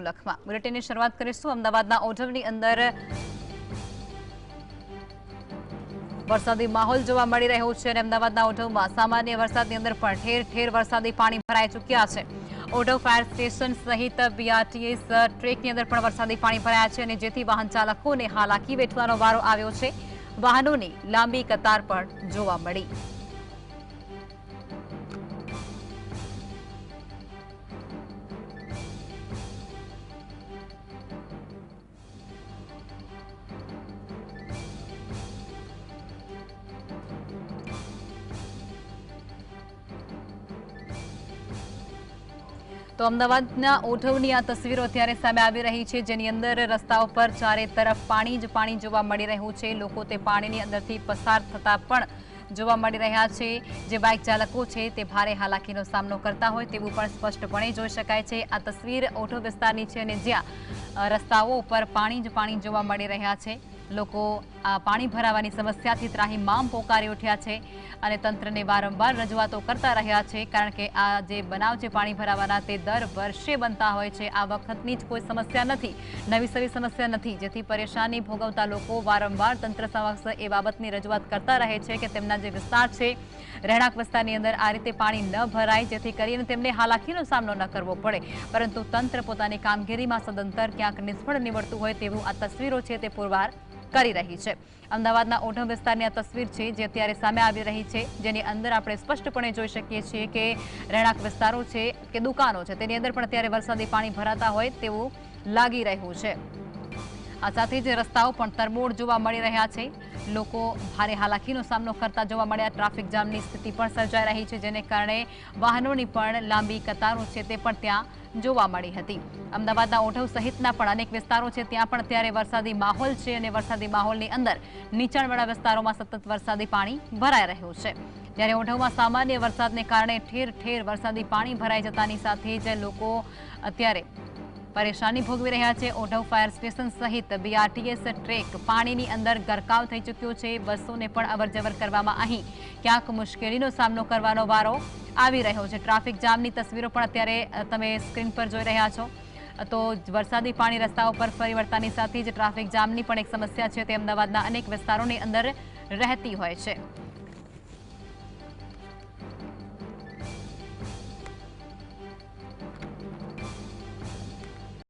લખમા મુરતેની શરૂઆત કરે છે સુ અમદાવાદના ઓઢવની અંદર વરસાદી માહોલ જોવા મળી રહ્યો છે અને અમદાવાદના ઓઢવમાં સામાન્ય વરસાદની અંદર ફળ ઠેર ઠેર વરસાદી પાણી ભરાઈ ચૂક્યા છે ઓઢવ ફાયર સ્ટેશન સહિત બીઆરટીએસ ટ્રેક ની અંદર પણ વરસાદી પાણી ભરાયા છે અને જેતી વાહન ચાલકોને હાલાકી વેઠવાનો વારો આવ્યો છે વાહનોની લાંબી કતાર પણ જોવા મળી તો અમદાવાદના ઓઠવની આ તસવીરો અત્યારે સામે આવી રહી છે જેની અંદર રસ્તાઓ પર ચારે તરફ પાણી જ પાણી જોવા મળી રહ્યું છે લોકો તે પાણીની અંદરથી પસાર થતા પણ જોવા મળી રહ્યા છે જે બાઇક ચાલકો છે તે ભારે હાલાકીનો સામનો કરતા હોય તેવું પણ સ્પષ્ટપણે જોઈ શકાય છે આ તસવીર ઓઠો વિસ્તારની છે અને જ્યાં રસ્તાઓ પર પાણી જ પાણી જોવા મળી રહ્યા છે લોકો આ પાણી ભરાવાની સમસ્યાથી ત્રાહી મામ પોકારી ઉઠ્યા છે અને તંત્રને વારંવાર રજવાતો કરતા રહ્યા છે કારણ કે આ જે બનાવ જે પાણી ભરાવાના તે દર વર્ષે બનતા હોય છે આ વખતની જ કોઈ સમસ્યા નથી નવી સવી સમસ્યા નથી જેથી પરેશાની ભોગવતા લોકો વારંવાર તંત્ર સામાક્ષે એ બાબતની રજવાત કરતા રહે છે કે તેમના જે વિસ્તાર છે રહેણાક વિસ્તારની અંદર આ રીતે પાણી ન ભરાય જેથી કરીને તેમને હાલાકીનો સામનો ન કરવો પડે પરંતુ તંત્ર પોતાની કામગીરીમાં સદંતર ક્યાંક નિષ્ફળ નીવડતું હોય તેવું આ તસવીરો છે તે પુરવાર કરી રહી છે અમદાવાદના ઓટો વિસ્તારની આ તસવીર છે જે અત્યારે સામે આવી રહી છે જેની અંદર આપણે સ્પષ્ટપણે જોઈ શકીએ છીએ કે રેણાક વિસ્તારો છે કે દુકાનો છે તેની અંદર પણ અત્યારે વરસાદી પાણી ભરાતા હોય તેવું લાગી રહ્યું છે આ સાથે જ રસ્તાઓ પર તર્મોળ જોવા મળી રહ્યા છે લોકો ભારે હાલાકીનો સામનો કરતા જોવા મળ્યા ટ્રાફિક જામની સ્થિતિ પર સર્જાઈ રહી છે જેના કારણે વાહનોની પણ લાંબી કતારો છે તે પણ ત્યાં જોવા મળી હતી અમદાવાદના ઓઢવ સહિતના પણ અનેક વિસ્તારો છે ત્યાં પણ અત્યારે વરસાદી માહોલ છે અને વરસાદી માહોલની અંદર નીચાણવાળા વિસ્તારોમાં સતત વરસાદી પાણી ભરાઈ રહ્યો છે જ્યારે ઓઢવમાં સામાન્ય વરસાદને કારણે ઠેર ઠેર વરસાદી પાણી ભરાઈ જવાની સાથે જ લોકો અત્યારે परेशानी भोगवी રહ્યા છે ઓઢવ ફાયર સ્ટેશન સહિત બીઆરટીએસ ટ્રેક પાણીની અંદર ઘરકાવ થઈ ચૂક્યો છે બસોને પણ અવરજવર કરવામાં આહી ક્યાંક મુશ્કેલીનો સામનો કરવાનો વારો આવી રહ્યો છે ટ્રાફિક જામની તસવીરો પણ અત્યારે તમે સ્ક્રીન પર જોઈ રહ્યા છો તો વરસાદી પાણી રસ્તાઓ પર ફેરવટાની સાથે જ ટ્રાફિક જામની પણ એક સમસ્યા છે અમદાવાદના અનેક વિસ્તારોની અંદર રહેતી હોય છે